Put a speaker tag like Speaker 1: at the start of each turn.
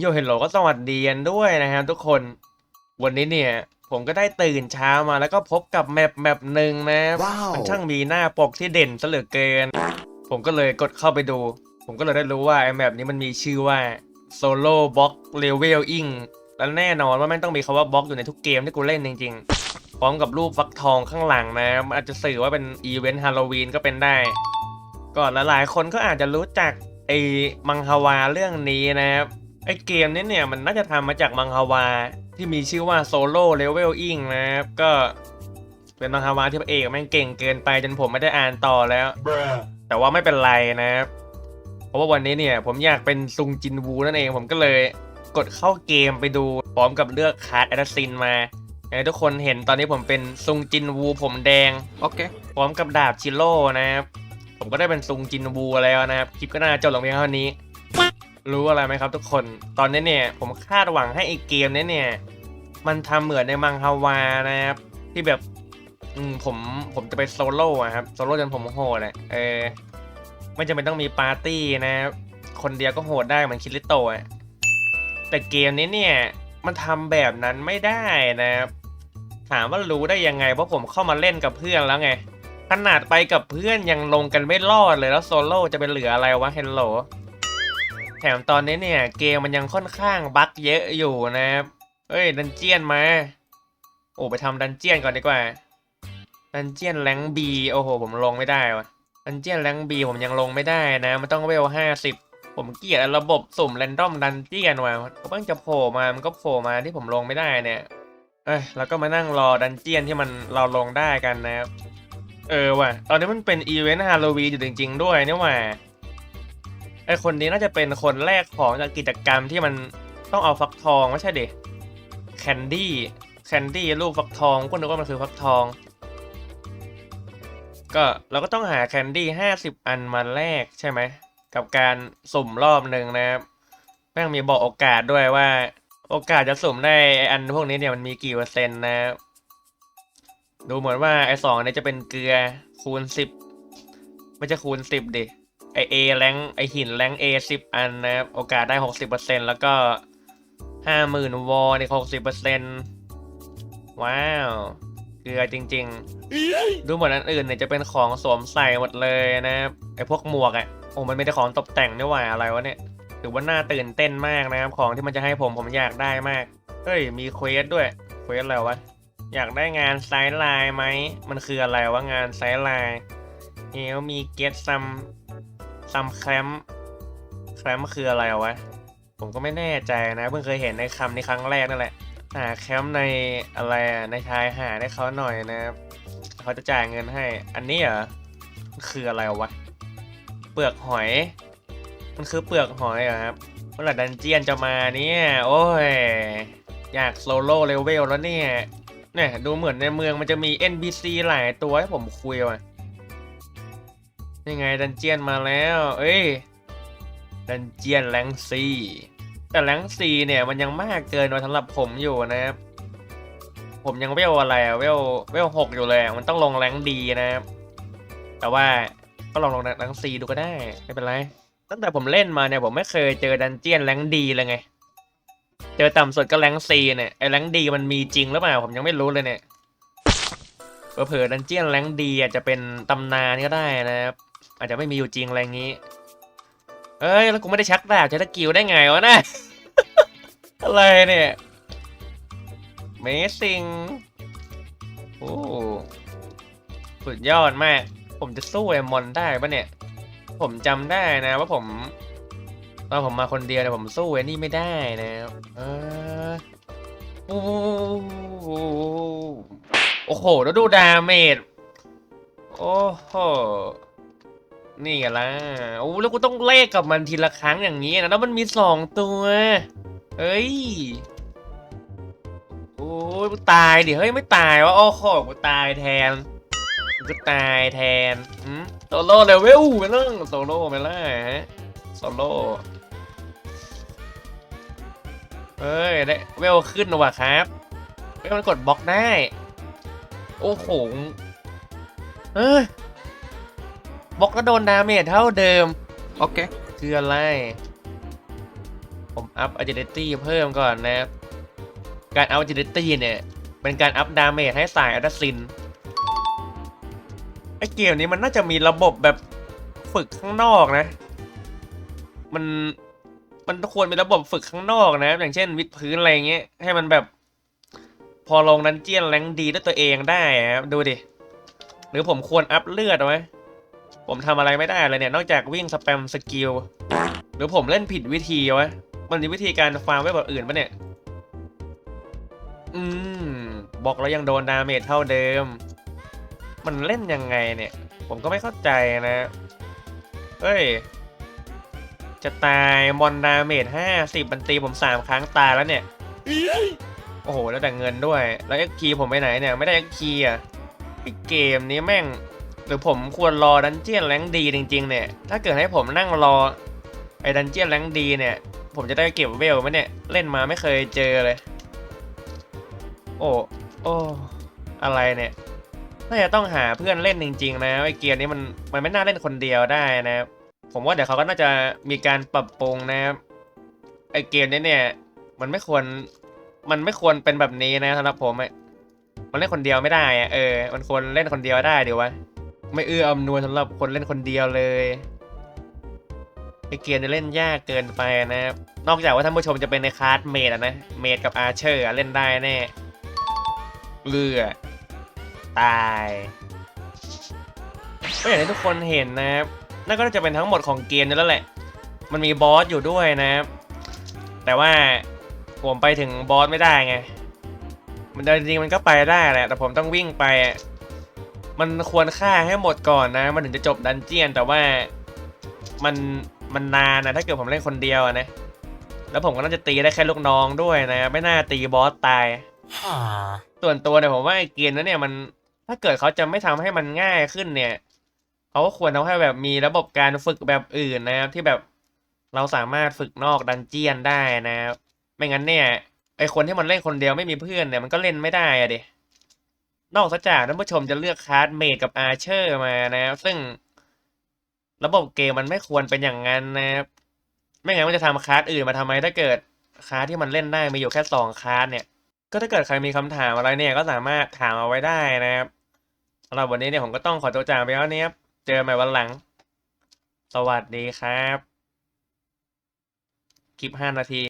Speaker 1: โยเฮลโลก็สวัสดีกันด้วยนะครับทุกคนวันนี้เนี่ย ผมก็ได้ตื่นเช้ามาแล้วก็พบกับแมปแมปหนึ่งนะ
Speaker 2: ว้าว
Speaker 1: มันช่างมีหน้าปกที่เด่นซะเหลือเกิน ผมก็เลยกดเข้าไปดู ผมก็เลยได้รู้ว่าไอ้แมปนี้มันมีชื่อว่า Solo Box Leveling และแน่นอนว่าแม่งต้องมีคำว่าบล็อกอยู่ในทุกเกมที่กูเล่นจริงๆ พร้อมกับรูปฟักทองข้างหลังนะ มันอาจจะสื่อว่าเป็นอีเวนต์ฮาโลวีนก็เป็นได้ ก่อนหลายๆคนก็อาจจะรู้จักไอ้มังฮวาเรื่องนี้นะครับไอ้เกมนี้เนี่ยมันน่าจะทำมาจากมังฮวาที่มีชื่อว่า Solo Leveling นะครับก็เป็นมังฮวาที่พระเอกแม่งเก่งเกินไปจนผมไม่ได้อ่านต่อแล้ว แต่ว่าไม่เป็นไรนะครับ เพราะว่าวันนี้เนี่ยผมอยากเป็นซุงจินวูนั่นเองผมก็เลยกดเข้าเกมไปดูพร้อมกับเลือกคาร์ดแอดซินมาให้ทุกคนเห็นตอนนี้ผมเป็นซุงจินวูผมแดง
Speaker 2: Okay.
Speaker 1: พร้อมกับดาบชิโร่นะครับผมก็ได้เป็นซุงจินบูแล้วนะครับคลิปก็น่าจะจบลงเพียงเท่านี้ รู้อะไรไหมครับทุกคน ตอนนี้เนี่ยผมคาดหวังให้ไอเกมนี้เนี่ย มันทำเหมือนในมังฮาวานะครับ ที่แบบอืมผมผมจะไปโซโล่อะครับโซโล่จนผมโหดเลยเออไม่จำเป็นต้องมีปาร์ตี้นะครับคนเดียวก็โหดได้เหมือนคิริโตะแต่เกมนี้เนี่ย มันทำแบบนั้นไม่ได้นะครับถามว่ารู้ได้ยังไงเพราะผมเข้ามาเล่นกับเพื่อนแล้วไงขนาดไปกับเพื่อนยังลงกันไม่รอดเลยแล้วโซโล่จะเป็นเหลืออะไรวะเฮลโล แถมตอนนี้เนี่ย เกมมันยังค่อนข้างบั๊กเยอะอยู่นะครับเอ้ย ดันเจียนมา โอ้ไปทำดันเจียนก่อนดีกว่า ดันเจียนแรงบีโอ้โห ผมลงไม่ได้วะดันเจียนแรงบีผมยังลงไม่ได้นะ มันต้องเวลห้าสิบผมเกลียดระบบสุ่มแรนดอมดันเจียนว่ะก็เพิ่งจะโผล่มา มันก็โผล่มาที่ผมลงไม่ได้เนี่ย เอ้ยแล้วก็มานั่งรอดันเจียนที่มันเราลงได้กันนะครับ เออว่ะ ตอนนี้มันเป็นอีเวนต์ฮาโลวีนอยู่จริง ๆ ด้วยนี่ว่า ไอคนนี้น่าจะเป็นคนแรกของจากกิจกรรมที่มันต้องเอาฟักทองไม่ใช่เด็แคนดี้แคนดี้รูปฟักทองก็นึกว่ามันคือฟักทอง ก็เราก็ต้องหาแคนดี้ห้าสิบอันมาแลกใช่ไหม กับการสุ่มรอบหนึ่งนะครับแม่งมีบอกโอกาสด้วยว่า โอกาสจะสุ่มได้ไออันพวกนี้เนี่ยมันมีกี่เปอร์เซ็นต์นะครับดูเหมือนว่าไอ้สองนี่ยจะเป็นเกลือคูณสิบไม่ใช่คูณสิบดิ ไอเอแรงไอหินแรงเอสิบอันนะครับ โอกาสได้หกสิบเปอร์เซ็นแล้วก็ห้าหมื่นวอลอีกหกสิบเปอร์เซ็นว้าว เกลือจริง ๆ ดูเหมือนอันอื่นเนี่ยจะเป็นของสวมใส่หมดเลยนะครับไอพวกหมวกอะ่ะโอ้มันไม่ได้ของตกแต่งนี่หว่าอะไรวะเนี่ยถือว่าน่าตื่นเต้นมากนะครับ ของที่มันจะให้ผมผมอยากได้มากเฮ้ยมีเควสด้วยเควสอะไรวะอยากได้งานไซด์ไลน์ไหมมันคืออะไรวะงานไซด์ไลน์เฮลมีเกตซัม ซัมแคมแคมคืออะไรวะผมก็ไม่แน่ใจนะ เพิ่งเคยเห็นในคำนี้ครั้งแรกนั่นแหละหาแคมป์ในอะไรในชายหาดให้เขาหน่อยนะเขาจะจ่ายเงินให้ อันนี้เหรอมันคืออะไรวะ เปลือกหอย มันคือเปลือกหอยเหรอครับเมื่อไหร่ดันเจียนจะมาเนี่ย โอ้ย อยากโซโล่เลเวลแล้วเนี่ยเนี่ยดูเหมือนในเมืองมันจะมี NPC หลายตัวให้ผมคุยว่ะ ยังไงดันเจียนมาแล้ว เอ้ย ดันเจียนแรงซีแต่แรงซีเนี่ยมันยังมากเกินไปสำหรับผมอยู่นะครับ ผมยังเวลอะไรอะเวลเวลหกอยู่เลยมันต้องลงแรงดีนะครับ แต่ว่าก็ลองลงแรงซีดูก็ได้ไม่เป็นไร ตั้งแต่ผมเล่นมาเนี่ยผมไม่เคยเจอดันเจียนแรงดีเลยไง เจอต่ำสุดก็แรงซีเนี่ยไอ้แรงดีมันมีจริงหรือเปล่าผมยังไม่รู้เลยเนี่ยเผลอๆดันเจียนแรงดีอาจจะเป็นตำนานก็ได้นะครับ อาจจะไม่มีอยู่จริงอะไรอย่างงี้ เอ้ย แล้วกูไม่ได้ชักดาบใช้ตะกิวได้ไงวะนะอะไรเนี่ยเมซิงโอ้สุดยอดมาก ผมจะสู้ไอ้มอนได้ปะเนี่ย ผมจำได้นะว่าผมตอนผมมาคนเดียวเนี่ยผมสู้ไอ้นี่ไม่ได้นะเออโอ้โห แล้วดูดาเมจ โอ้โห นี่ไงล่ะโอ้แล้วกูต้องเลขกับมันทีละครั้งอย่างนี้นะแล้วมันมีสองตัวเฮ้ยโอ้ยกูตายดิเฮ้ยไม่ตายวะโอ้โหกูตายแทนกูตายแทนอืมโซโล่เลเวลไปแล้วโซโล่ไปแล้วฮะโซโล่เฮ้ยได้เวลขึ้นว่ะครับเวลมันกดบล็อกได้ โอ้โหเฮ้ย บล็อกก็โดนดาเมจเท่าเดิม
Speaker 2: Okay.
Speaker 1: คืออะไร ผมอัพ agility เพิ่มก่อนนะครับการอัพ agility เนี่ย เป็นการอัพดาเมจให้สายอัตซินไอเกมนี้มันน่าจะมีระบบแบบฝึกข้างนอกนะ มันมันควรมีระบบฝึกข้างนอกนะ อย่างเช่น วิดพื้นอะไรเงี้ยให้มันแบบ พอลงดันเจียนแรงดีด้วยตัวเองได้ครับดูดิ หรือผมควรอัพเลือดไหม ผมทำอะไรไม่ได้เลยเนี่ยนอกจากวิ่งสแปมสกิลหรือผมเล่นผิดวิธีวะมันมีวิธีการฟาร์มไว้แบบอื่นปะเนี่ย อืม บอกแล้วยังโดนดาเมจเท่าเดิม มันเล่นยังไงเนี่ย ผมก็ไม่เข้าใจนะ เฮ้ย จะตายมอนดาเมจห้าสิบบันตีผมสามครั้งตายแล้วเนี่ย โอ้โห แล้วแต่เงินด้วย แล้วเอ็กคีผมไปไหนเนี่ย ไม่ได้เอ็กคีอะไอเกมนี้แม่ง รือผมควรรอดันเจียนแรงดีจริง ๆ เนี่ย ถ้าเกิดให้ผมนั่งรอไอ้ดันเจียนแรงดีเนี่ย ผมจะได้เก็บเวลไหมเนี่ย เล่นมาไม่เคยเจอเลย โอ้โอ้อะไรเนี่ยน่าจะต้องหาเพื่อนเล่นจริง ๆ นะไอ้เกมนี้มันมันไม่น่าเล่นคนเดียวได้นะผมว่าเดี๋ยวเขาก็น่าจะมีการปรับปรุงนะครับไอเกมนี้เนี่ย มันไม่ควรมันไม่ควรเป็นแบบนี้นะสำหรับผมอะมันเล่นคนเดียวไม่ได้อะเออ มันควรเล่นคนเดียวได้เดี๋ยววะ ไม่เอื้ออำนวยสำหรับคนเล่นคนเดียวเลยไอเกมจะเล่นยากเกินไปนะครับ นอกจากว่าท่านผู้ชมจะเป็นในคลาสเมดนะ เมดกับอาร์เชอร์เล่นได้แน่เลือ ตายก็อย่างที่ทุกคนเห็นนะครับ นั่นก็จะเป็นทั้งหมดของเกมนั่นแหละ มันมีบอสอยู่ด้วยนะครับ แต่ว่าผมไปถึงบอสไม่ได้ไง มันจริงๆมันก็ไปได้แหละ แต่ผมต้องวิ่งไป มันควรฆ่าให้หมดก่อนนะ มันถึงจะจบดันเจียน แต่ว่ามันมันนานนะถ้าเกิดผมเล่นคนเดียวนะ แล้วผมก็น่าจะตีได้แค่ลูกน้องด้วยนะ ไม่น่าตีบอสตายส่วนตัวเนี่ยผมว่าไอ้เกมนั้นเนี่ยมันถ้าเกิดเขาจะไม่ทำให้มันง่ายขึ้นเนี่ยเขาก็ควรทำให้แบบมีระบบการฝึกแบบอื่นนะครับที่แบบเราสามารถฝึกนอกดันเจียนได้นะครับไม่งั้นเนี่ยไอคนที่มันเล่นคนเดียวไม่มีเพื่อนเนี่ยมันก็เล่นไม่ได้อะดิ นอกจากท่านผู้ชมจะเลือกคลาสเมดกับอาร์เชอร์มานะครับ ซึ่งระบบเกมมันไม่ควรเป็นอย่างนั้นนะครับ ไม่งั้นมันจะทำคลาสอื่นมาทำไมถ้าเกิดคลาสที่มันเล่นได้มีอยู่แค่สองคลาสเนี่ย ก็ถ้าเกิดใครมีคำถามอะไรเนี่ยก็สามารถถามเอาไว้ได้นะครับสำหรับวันนี้เนี่ยผมก็ต้องขอตัวจากไปแล้วเนี่ยครับเจอกันใหม่วันหลัง สวัสดีครับ คลิป5นาที